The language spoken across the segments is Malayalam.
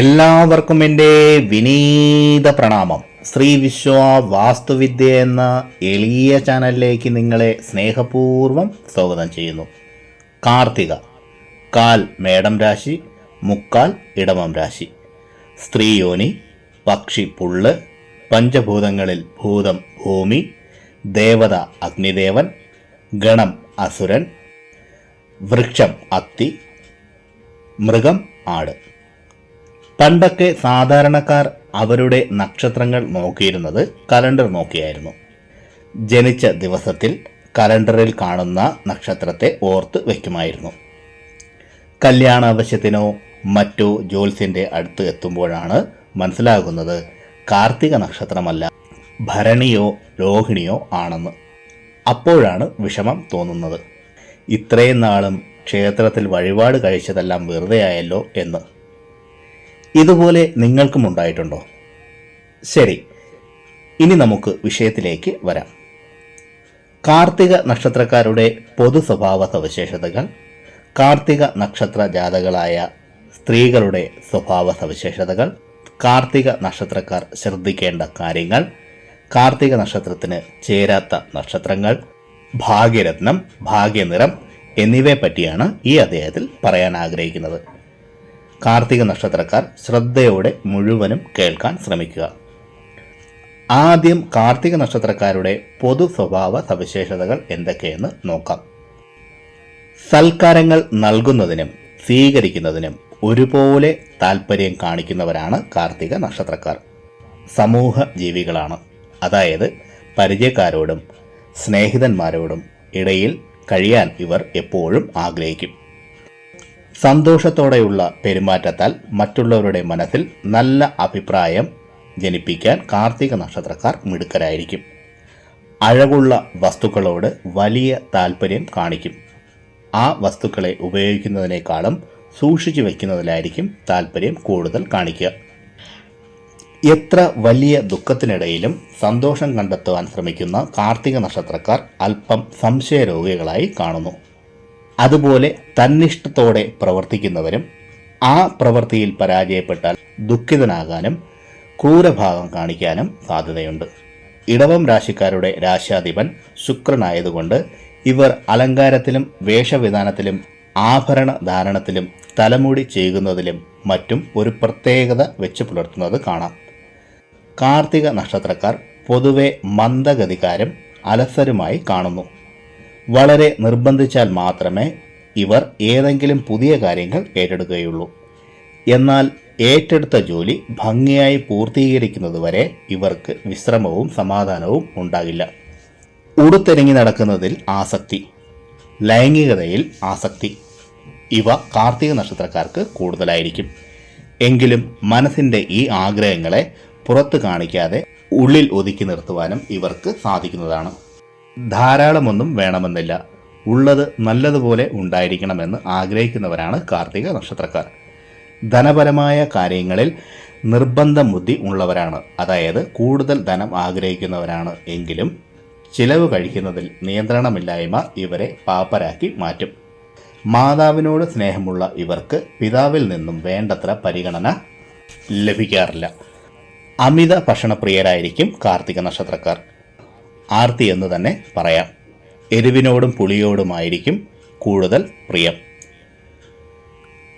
എല്ലാവർക്കും എന്റെ വിനീത പ്രണാമം. ശ്രീ വിശ്വ വാസ്തുവിദ്യ എന്ന എളിയ ചാനലിലേക്ക് നിങ്ങളെ സ്നേഹപൂർവം സ്വാഗതം ചെയ്യുന്നു. കാർത്തിക കാൽ മേടം രാശി മുക്കാൽ ഇടമം രാശി. സ്ത്രീ യോനി പക്ഷി പുള്ള് പഞ്ചഭൂതങ്ങളിൽ ഭൂതം ഭൂമി ദേവത അഗ്നിദേവൻ ഗണം അസുരൻ വൃക്ഷം അത്തി മൃഗം ആട്. പണ്ടൊക്കെ സാധാരണക്കാർ അവരുടെ നക്ഷത്രങ്ങൾ നോക്കിയിരുന്നത് കലണ്ടർ നോക്കിയായിരുന്നു. ജനിച്ച ദിവസത്തിൽ കലണ്ടറിൽ കാണുന്ന നക്ഷത്രത്തെ ഓർത്ത് വയ്ക്കുമായിരുന്നു. കല്യാണ ആവശ്യത്തിനോ മറ്റോ ജോൽസിന്റെ അടുത്ത് എത്തുമ്പോഴാണ് മനസ്സിലാകുന്നത് കാർത്തിക നക്ഷത്രമല്ല ഭരണിയോ രോഹിണിയോ ആണെന്ന്. അപ്പോഴാണ് വിഷമം തോന്നുന്നത്. ഇത്രയും നാളും ക്ഷേത്രത്തിൽ വഴിപാട് കഴിച്ചതെല്ലാം വെറുതെയായല്ലോ എന്ന്. ഇതുപോലെ നിങ്ങൾക്കും ഉണ്ടായിട്ടുണ്ടോ? ശരി ഇനി നമുക്ക് വിഷയത്തിലേക്ക് വരാം. കാർത്തിക നക്ഷത്രക്കാരുടെ പൊതു സ്വഭാവ സവിശേഷതകൾ കാർത്തിക നക്ഷത്ര ജാതകളായ സ്ത്രീകളുടെ സ്വഭാവ സവിശേഷതകൾ കാർത്തിക നക്ഷത്രക്കാർ ശ്രദ്ധിക്കേണ്ട കാര്യങ്ങൾ കാർത്തിക നക്ഷത്രത്തിന് ചേരാത്ത നക്ഷത്രങ്ങൾ ഭാഗ്യരത്നം ഭാഗ്യനിറം എന്നിവയെ പറ്റിയാണ് ഈ അദ്ദേഹത്തിൽ പറയാൻ ആഗ്രഹിക്കുന്നത്. കാർത്തിക നക്ഷത്രക്കാർ ശ്രദ്ധയോടെ മുഴുവനും കേൾക്കാൻ ശ്രമിക്കുക. ആദ്യം കാർത്തിക നക്ഷത്രക്കാരുടെ പൊതു സ്വഭാവ സവിശേഷതകൾ എന്തൊക്കെയെന്ന് നോക്കാം. സൽക്കാരങ്ങൾ നൽകുന്നതിനും സ്വീകരിക്കുന്നതിനും ഒരുപോലെ താല്പര്യം കാണിക്കുന്നവരാണ് കാർത്തിക നക്ഷത്രക്കാർ. സമൂഹ ജീവികളാണ്. അതായത് പരിചയക്കാരോടും സ്നേഹിതന്മാരോടും ഇടയിൽ കഴിയാൻ ഇവർ എപ്പോഴും ആഗ്രഹിക്കും. സന്തോഷത്തോടെയുള്ള പെരുമാറ്റത്താൽ മറ്റുള്ളവരുടെ മനസ്സിൽ നല്ല അഭിപ്രായം ജനിപ്പിക്കാൻ കാർത്തിക നക്ഷത്രക്കാർ മിടുക്കരായിരിക്കും. അഴകുള്ള വസ്തുക്കളോട് വലിയ താല്പര്യം കാണിക്കും. ആ വസ്തുക്കളെ ഉപയോഗിക്കുന്നതിനേക്കാളും സൂക്ഷിച്ചു വയ്ക്കുന്നതിലായിരിക്കും താല്പര്യം കൂടുതൽ കാണിക്കുക. എത്ര വലിയ ദുഃഖത്തിനിടയിലും സന്തോഷം കണ്ടെത്തുവാൻ ശ്രമിക്കുന്ന കാർത്തിക നക്ഷത്രക്കാർ അല്പം സംശയരോഗികളായി കാണുന്നു. അതുപോലെ തന്നിഷ്ടത്തോടെ പ്രവർത്തിക്കുന്നവരും ആ പ്രവൃത്തിയിൽ പരാജയപ്പെട്ടാൽ ദുഃഖിതനാകാനും ക്രൂരഭാവം കാണിക്കാനും സാധ്യതയുണ്ട്. ഇടവം രാശിക്കാരുടെ രാശാധിപൻ ശുക്രനായതുകൊണ്ട് ഇവർ അലങ്കാരത്തിലും വേഷവിധാനത്തിലും ആഭരണ ധാരണത്തിലും തലമുടി ചെയ്യുന്നതിലും മറ്റും ഒരു പ്രത്യേകത വെച്ച് പുലർത്തുന്നത് കാണാം. കാർത്തിക നക്ഷത്രക്കാർ പൊതുവെ മന്ദഗതികാരും അലസരുമായി കാണുന്നു. വളരെ നിർബന്ധിച്ചാൽ മാത്രമേ ഇവർ ഏതെങ്കിലും പുതിയ കാര്യങ്ങൾ ഏറ്റെടുക്കുകയുള്ളൂ. എന്നാൽ ഏറ്റെടുത്ത ജോലി ഭംഗിയായി പൂർത്തീകരിക്കുന്നതുവരെ ഇവർക്ക് വിശ്രമവും സമാധാനവും ഉണ്ടാകില്ല. ഉടുത്തെരങ്ങി നടക്കുന്നതിൽ ആസക്തി ലൈംഗികതയിൽ ആസക്തി. ഇവ കാർത്തിക നക്ഷത്രക്കാർക്ക് കൂടുതലായിരിക്കും. എങ്കിലും മനസ്സിന്റെ ഈ ആഗ്രഹങ്ങളെ പുറത്ത് കാണിക്കാതെ ഉള്ളിൽ ഒതുക്കി നിർത്തുവാനും ഇവർക്ക് സാധിക്കുന്നതാണ്. ധാരാളമൊന്നും വേണമെന്നില്ല. ഉള്ളത് നല്ലതുപോലെ ഉണ്ടായിരിക്കണമെന്ന് ആഗ്രഹിക്കുന്നവരാണ് കാർത്തിക നക്ഷത്രക്കാർ. ധനപരമായ കാര്യങ്ങളിൽ നിർബന്ധം ബുദ്ധി ഉള്ളവരാണ്. അതായത് കൂടുതൽ ധനം ആഗ്രഹിക്കുന്നവരാണ് എങ്കിലും ചിലവ് കഴിക്കുന്നതിൽ നിയന്ത്രണമില്ലായ്മ ഇവരെ പാപ്പരാക്കി മാറ്റും. മാതാവിനോട് സ്നേഹമുള്ള ഇവർക്ക് പിതാവിൽ നിന്നും വേണ്ടത്ര പരിഗണന ലഭിക്കാറില്ല. അമിത ഭക്ഷണപ്രിയരായിരിക്കും കാർത്തിക നക്ഷത്രക്കാർ. ആർത്തി എന്ന് തന്നെ പറയാം. എരിവിനോടും പുളിയോടുമായിരിക്കും കൂടുതൽ പ്രിയം.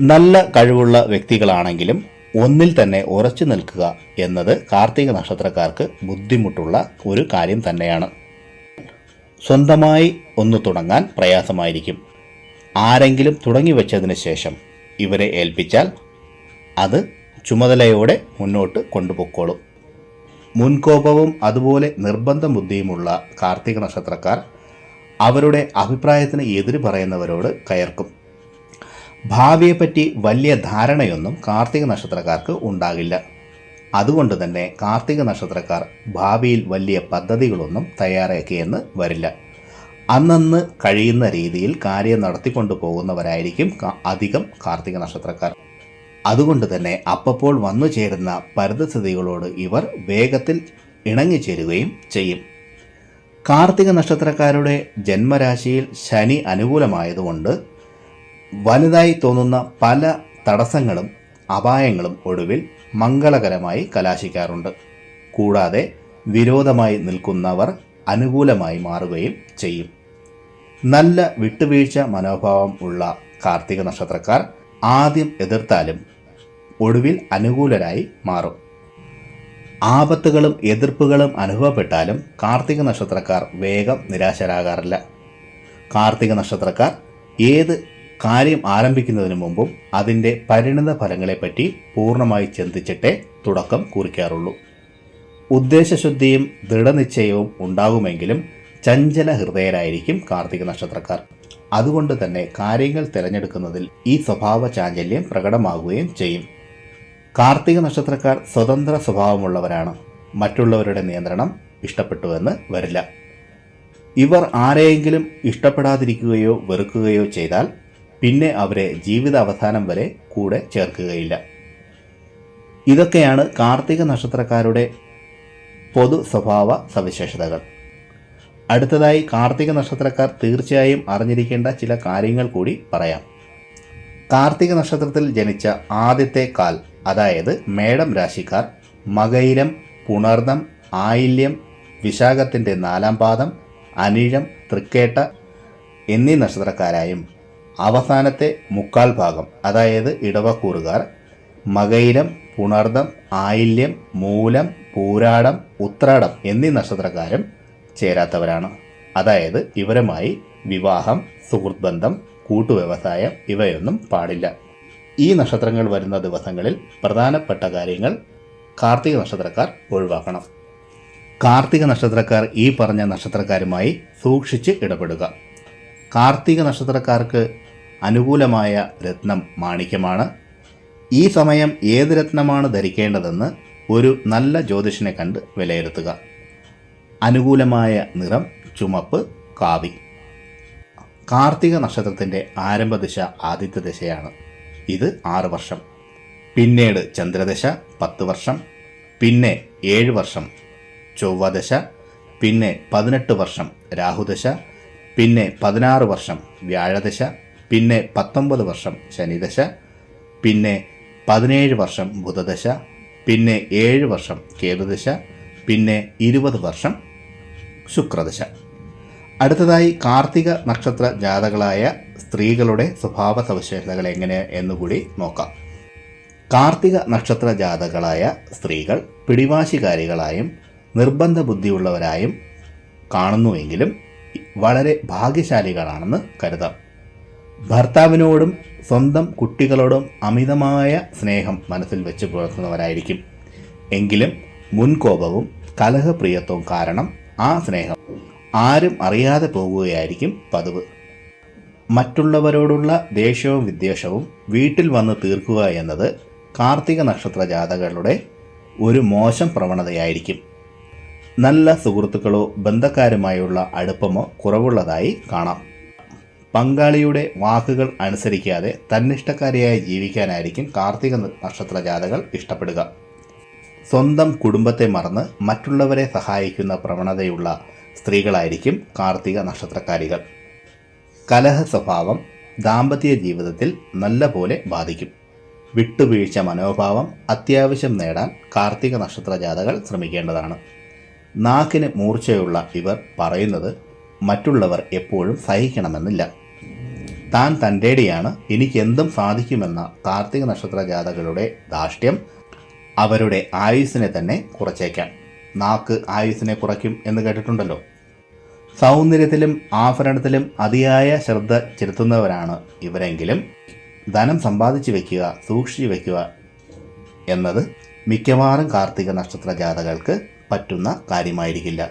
നല്ല കഴിവുള്ള വ്യക്തികളാണെങ്കിലും ഒന്നിൽ തന്നെ ഉറച്ചു നിൽക്കുക എന്നത് കാർത്തിക നക്ഷത്രക്കാർക്ക് ബുദ്ധിമുട്ടുള്ള ഒരു കാര്യം തന്നെയാണ്. സ്വന്തമായി ഒന്ന് തുടങ്ങാൻ പ്രയാസമായിരിക്കും. ആരെങ്കിലും തുടങ്ങി വെച്ചതിന് ശേഷം ഇവരെ ഏൽപ്പിച്ചാൽ അത് ചുമതലയോടെ മുന്നോട്ട് കൊണ്ടുപോയിക്കോളും. മുൻകോപവും അതുപോലെ നിർബന്ധ ബുദ്ധിയുമുള്ള കാർത്തിക നക്ഷത്രക്കാർ അവരുടെ അഭിപ്രായത്തിന് എതിര് പറയുന്നവരോട് കയർക്കും. ഭാവിയെപ്പറ്റി വലിയ ധാരണയൊന്നും കാർത്തിക നക്ഷത്രക്കാർക്ക് ഉണ്ടാകില്ല. അതുകൊണ്ട് തന്നെ കാർത്തിക നക്ഷത്രക്കാർ ഭാവിയിൽ വലിയ പദ്ധതികളൊന്നും തയ്യാറാക്കിയെന്ന് വരില്ല. അന്നന്ന് കഴിയുന്ന രീതിയിൽ കാര്യം നടത്തിക്കൊണ്ടു പോകുന്നവരായിരിക്കും അധികം കാർത്തിക നക്ഷത്രക്കാർ. അതുകൊണ്ട് തന്നെ അപ്പപ്പോൾ വന്നു ചേരുന്ന പരിതസ്ഥിതികളോട് ഇവർ വേഗത്തിൽ ഇണങ്ങിച്ചേരുകയും ചെയ്യും. കാർത്തിക നക്ഷത്രക്കാരുടെ ജന്മരാശിയിൽ ശനി അനുകൂലമായതുകൊണ്ട് വലുതായി തോന്നുന്ന പല തടസ്സങ്ങളും അപായങ്ങളും ഒടുവിൽ മംഗളകരമായി കലാശിക്കാറുണ്ട്. കൂടാതെ വിരോധമായി നിൽക്കുന്നവർ അനുകൂലമായി മാറുകയും ചെയ്യും. നല്ല വിട്ടുവീഴ്ച മനോഭാവം ഉള്ള കാർത്തിക നക്ഷത്രക്കാർ ആദ്യം എതിർത്താലും ഒടുവിൽ അനുകൂലരായി മാറും. ആപത്തുകളും എതിർപ്പുകളും അനുഭവപ്പെട്ടാലും കാർത്തിക നക്ഷത്രക്കാർ വേഗം നിരാശരാകാറില്ല. കാർത്തിക നക്ഷത്രക്കാർ ഏത് കാര്യം ആരംഭിക്കുന്നതിന് മുമ്പും അതിന്റെ പരിണിത ഫലങ്ങളെപ്പറ്റി പൂർണമായി ചിന്തിച്ചിട്ടേ തുടക്കം കുറിക്കാറുള്ളൂ. ഉദ്ദേശശുദ്ധിയും ദൃഢനിശ്ചയവും ഉണ്ടാകുമെങ്കിലും ചഞ്ചല ഹൃദയരായിരിക്കും കാർത്തിക നക്ഷത്രക്കാർ. അതുകൊണ്ട് തന്നെ കാര്യങ്ങൾ തിരഞ്ഞെടുക്കുന്നതിൽ ഈ സ്വഭാവ ചാഞ്ചല്യം പ്രകടമാകുകയും ചെയ്യും. കാർത്തിക നക്ഷത്രക്കാർ സ്വതന്ത്ര സ്വഭാവമുള്ളവരാണ്. മറ്റുള്ളവരുടെ നിയന്ത്രണം ഇഷ്ടപ്പെട്ടുവെന്ന് വരില്ല. ഇവർ ആരെയെങ്കിലും ഇഷ്ടപ്പെടാതിരിക്കുകയോ വെറുക്കുകയോ ചെയ്താൽ പിന്നെ അവരെ ജീവിത അവസാനം വരെ കൂടെ ചേർക്കുകയില്ല. ഇതൊക്കെയാണ് കാർത്തിക നക്ഷത്രക്കാരുടെ പൊതു സ്വഭാവ സവിശേഷതകൾ. അടുത്തതായി കാർത്തിക നക്ഷത്രക്കാർ തീർച്ചയായും അറിഞ്ഞിരിക്കേണ്ട ചില കാര്യങ്ങൾ കൂടി പറയാം. കാർത്തിക നക്ഷത്രത്തിൽ ജനിച്ച ആദ്യത്തെ കാൽ അതായത് മേടം രാശിക്കാർ മകയിരം പുണർദം ആയില്യം വിശാഖത്തിന്റെ നാലാം പാദം അനിഴം തൃക്കേട്ട എന്നീ നക്ഷത്രക്കാരായും അവസാനത്തെ മുക്കാൽ ഭാഗം അതായത് ഇടവക്കൂറുകാർ മകയിരം പുണർദം ആയില്യം മൂലം പൂരാടം ഉത്രാടം എന്നീ നക്ഷത്രക്കാരും ചേരാത്തവരാണ്. അതായത് ഇവരുമായി വിവാഹം സുഹൃത്ബന്ധം കൂട്ടുവ്യവസായം ഇവയൊന്നും പാടില്ല. ഈ നക്ഷത്രങ്ങൾ വരുന്ന ദിവസങ്ങളിൽ പ്രധാനപ്പെട്ട കാര്യങ്ങൾ കാർത്തിക നക്ഷത്രക്കാർ ഒഴിവാക്കണം. കാർത്തിക നക്ഷത്രക്കാർ ഈ പറഞ്ഞ നക്ഷത്രക്കാരുമായി സൂക്ഷിച്ച് ഇടപെടുക. കാർത്തിക നക്ഷത്രക്കാർക്ക് അനുകൂലമായ രത്നം മാണിക്യമാണ്. ഈ സമയം ഏത് രത്നമാണ് ധരിക്കേണ്ടതെന്ന് ഒരു നല്ല ജ്യോതിഷനെ കണ്ട് വിലയിരുത്തുക. അനുകൂലമായ നിറം ചുമപ്പ് കാവി. കാർത്തിക നക്ഷത്രത്തിന്റെ ആരംഭദിശ ആദിത്യ ദശയാണ്. ഇത് ആറ് വർഷം. പിന്നീട് ചന്ദ്രദശ പത്ത് വർഷം. പിന്നെ ഏഴ് വർഷം. ചൊവ്വദശ. പിന്നെ പതിനെട്ട് വർഷം രാഹുദശ. പിന്നെ പതിനാറ് വർഷം വ്യാഴദശ. പിന്നെ പത്തൊമ്പത് വർഷം ശനിദശ. പിന്നെ പതിനേഴ് വർഷം ബുധദശ. പിന്നെ ഏഴ് വർഷം കേതുദശ. പിന്നെ ഇരുപത് വർഷം ശുക്രദശ. അടുത്തതായി കാർത്തിക നക്ഷത്ര ജാതകളായ സ്ത്രീകളുടെ സ്വഭാവ സവിശേഷതകൾ എങ്ങനെ എന്നുകൂടി നോക്കാം. കാർത്തിക നക്ഷത്ര ജാതകളായ സ്ത്രീകൾ പിടിവാശികാരികളായും നിർബന്ധ ബുദ്ധിയുള്ളവരായും കാണുന്നുവെങ്കിലും വളരെ ഭാഗ്യശാലികളാണെന്ന് കരുതാം. ഭർത്താവിനോടും സ്വന്തം കുട്ടികളോടും അമിതമായ സ്നേഹം മനസ്സിൽ വെച്ച് പുലർത്തുന്നവരായിരിക്കും. എങ്കിലും മുൻകോപവും കലഹപ്രിയത്വവും കാരണം ആ സ്നേഹം ആരും അറിയാതെ പോകുകയായിരിക്കും പതിവ്. മറ്റുള്ളവരോടുള്ള ദേഷ്യവും വിദ്വേഷവും വീട്ടിൽ വന്ന് തീർക്കുക എന്നത് കാർത്തിക നക്ഷത്ര ജാഥകളുടെ ഒരു മോശം പ്രവണതയായിരിക്കും. നല്ല സുഹൃത്തുക്കളോ ബന്ധക്കാരുമായുള്ള അടുപ്പമോ കുറവുള്ളതായി കാണാം. പങ്കാളിയുടെ വാക്കുകൾ അനുസരിക്കാതെ തന്നിഷ്ടക്കാരിയായി ജീവിക്കാനായിരിക്കും കാർത്തിക നക്ഷത്ര ജാതകൾ ഇഷ്ടപ്പെടുക. സ്വന്തം കുടുംബത്തെ മറന്ന് മറ്റുള്ളവരെ സഹായിക്കുന്ന പ്രവണതയുള്ള സ്ത്രീകളായിരിക്കും കാർത്തിക നക്ഷത്രക്കാരികൾ. കലഹ സ്വഭാവം ദാമ്പത്യ ജീവിതത്തിൽ നല്ല പോലെ ബാധിക്കും. വിട്ടുവീഴ്ച മനോഭാവം അത്യാവശ്യം നേടാൻ കാർത്തിക നക്ഷത്ര ജാതകൾ ശ്രമിക്കേണ്ടതാണ്. നാക്കിന് മൂർച്ചയുള്ള ഇവർ പറയുന്നത് മറ്റുള്ളവർ എപ്പോഴും സഹിക്കണമെന്നില്ല. താൻ തന്റെടിയാണ് എനിക്കെന്തും സാധിക്കുമെന്ന കാർത്തിക നക്ഷത്ര ജാതകളുടെ ധാഷ്ട്യം അവരുടെ ആയുസ്സിനെ തന്നെ കുറച്ചേക്കാം. നാക്ക് ആയുസ്സിനെ കുറയ്ക്കും എന്ന് കേട്ടിട്ടുണ്ടല്ലോ. സൗന്ദര്യത്തിലും ആഭരണത്തിലും അതിയായ ശ്രദ്ധ ചെലുത്തുന്നവരാണ് ഇവരെങ്കിലും. ധനം സമ്പാദിച്ചു വെക്കുക സൂക്ഷിച്ചു വെക്കുക എന്നത് മിക്കവാറും കാർത്തിക നക്ഷത്ര ജാതകൾക്ക് പറ്റുന്ന കാര്യമായിരിക്കില്ല.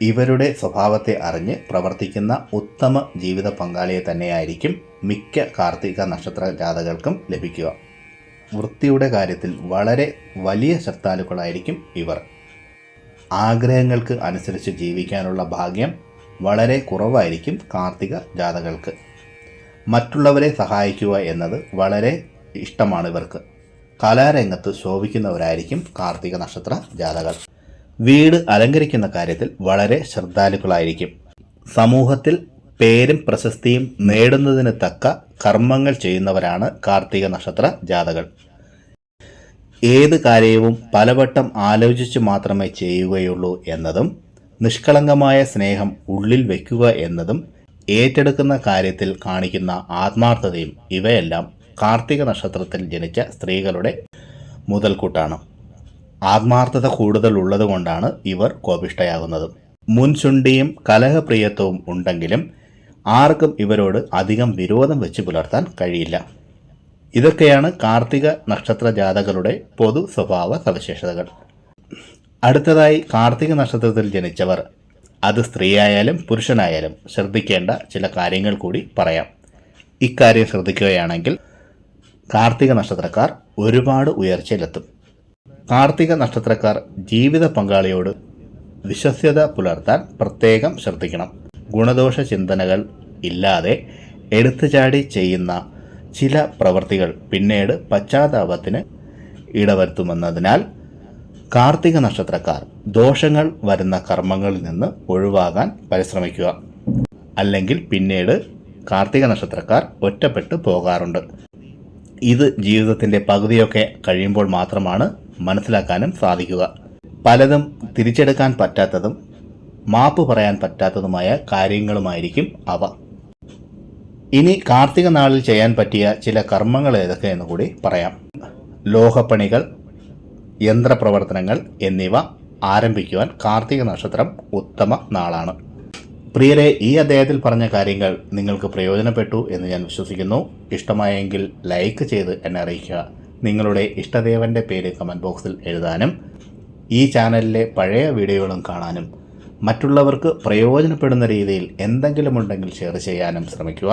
ഇവരുടെ സ്വഭാവത്തെ അറിഞ്ഞ് പ്രവർത്തിക്കുന്ന ഉത്തമ ജീവിത പങ്കാളിയെ തന്നെയായിരിക്കും മിക്ക കാർത്തിക നക്ഷത്ര ജാതകൾക്കും ലഭിക്കുക. വൃത്തിയുടെ കാര്യത്തിൽ വളരെ വലിയ ശ്രദ്ധാലുക്കളായിരിക്കും ഇവർ. ആഗ്രഹങ്ങൾക്ക് അനുസരിച്ച് ജീവിക്കാനുള്ള ഭാഗ്യം വളരെ കുറവായിരിക്കും കാർത്തിക ജാതകൾക്ക്. മറ്റുള്ളവരെ സഹായിക്കുക എന്നത് വളരെ ഇഷ്ടമാണ് ഇവർക്ക്. കലാരംഗത്ത് ശോഭിക്കുന്നവരായിരിക്കും കാർത്തിക നക്ഷത്ര ജാതകൾ വീട് അലങ്കരിക്കുന്ന കാര്യത്തിൽ വളരെ ശ്രദ്ധാലുക്കളായിരിക്കും. സമൂഹത്തിൽ പേരും പ്രശസ്തിയും നേടുന്നതിന് തക്ക കർമ്മങ്ങൾ ചെയ്യുന്നവരാണ് കാർത്തിക നക്ഷത്ര ജാതകൾ ഏത് കാര്യവും പലവട്ടം ആലോചിച്ച് മാത്രമേ ചെയ്യുകയുള്ളൂ എന്നതും നിഷ്കളങ്കമായ സ്നേഹം ഉള്ളിൽ വയ്ക്കുക എന്നതും ഏറ്റെടുക്കുന്ന കാര്യത്തിൽ കാണിക്കുന്ന ആത്മാർത്ഥതയും ഇവയെല്ലാം കാർത്തിക നക്ഷത്രത്തിൽ ജനിച്ച സ്ത്രീകളുടെ മുതൽക്കൂട്ടാണ്. ആത്മാർത്ഥത കൂടുതൽ ഉള്ളതുകൊണ്ടാണ് ഇവർ കോപിഷ്ടയാകുന്നത് മുൻചുണ്ടിയും കലഹപ്രിയത്വവും ഉണ്ടെങ്കിലും ആർക്കും ഇവരോട് അധികം വിരോധം വെച്ച് പുലർത്താൻ കഴിയില്ല. ഇതൊക്കെയാണ് കാർത്തിക നക്ഷത്ര ജാഥകളുടെ പൊതു സ്വഭാവ സവിശേഷതകൾ. അടുത്തതായി കാർത്തിക നക്ഷത്രത്തിൽ ജനിച്ചവർ. അത് സ്ത്രീയായാലും പുരുഷനായാലും ശ്രദ്ധിക്കേണ്ട ചില കാര്യങ്ങൾ കൂടി പറയാം. ഇക്കാര്യം ശ്രദ്ധിക്കുകയാണെങ്കിൽ കാർത്തിക നക്ഷത്രക്കാർ ഒരുപാട് ഉയർച്ചയിലെത്തും. കാർത്തിക നക്ഷത്രക്കാർ ജീവിത പങ്കാളിയോട് വിശ്വസ്യത പുലർത്താൻ പ്രത്യേകം ശ്രദ്ധിക്കണം. ഗുണദോഷ ചിന്തനകൾ ഇല്ലാതെ എടുത്തുചാടി ചെയ്യുന്ന ചില പ്രവൃത്തികൾ പിന്നീട് പശ്ചാത്താപത്തിന് ഇടവരുത്തുമെന്നതിനാൽ കാർത്തിക നക്ഷത്രക്കാർ ദോഷങ്ങൾ വരുന്ന കർമ്മങ്ങളിൽ നിന്ന് ഒഴിവാകാൻ പരിശ്രമിക്കുക. അല്ലെങ്കിൽ പിന്നീട് കാർത്തിക നക്ഷത്രക്കാർ ഒറ്റപ്പെട്ടു പോകാറുണ്ട്. ഇത് ജീവിതത്തിന്റെ പകുതിയൊക്കെ കഴിയുമ്പോൾ മാത്രമാണ് മനസ്സിലാക്കാനും സാധിക്കുക. പലതും തിരിച്ചെടുക്കാൻ പറ്റാത്തതും മാപ്പ് പറയാൻ പറ്റാത്തതുമായ കാര്യങ്ങളുമായിരിക്കും അവ. ഇനി കാർത്തിക നാളിൽ ചെയ്യാൻ പറ്റിയ ചില കർമ്മങ്ങൾ ഏതൊക്കെയെന്ന് കൂടി പറയാം. ലോഹപ്പണികൾ യന്ത്രപ്രവർത്തനങ്ങൾ എന്നിവ ആരംഭിക്കുവാൻ കാർത്തിക നക്ഷത്രം ഉത്തമ നാളാണ്. പ്രിയരെ ഈ അദ്ദേഹത്തിൽ പറഞ്ഞ കാര്യങ്ങൾ നിങ്ങൾക്ക് പ്രയോജനപ്പെട്ടു എന്ന് ഞാൻ വിശ്വസിക്കുന്നു. ഇഷ്ടമായെങ്കിൽ ലൈക്ക് ചെയ്ത് എന്നെ അറിയിക്കുക. നിങ്ങളുടെ ഇഷ്ടദേവന്റെ പേര് കമന്റ് ബോക്സിൽ എഴുതാനും ഈ ചാനലിലെ പഴയ വീഡിയോകളും കാണാനും മറ്റുള്ളവർക്ക് പ്രയോജനപ്പെടുന്ന രീതിയിൽ എന്തെങ്കിലും ഉണ്ടെങ്കിൽ ഷെയർ ചെയ്യാനും ശ്രമിക്കുക.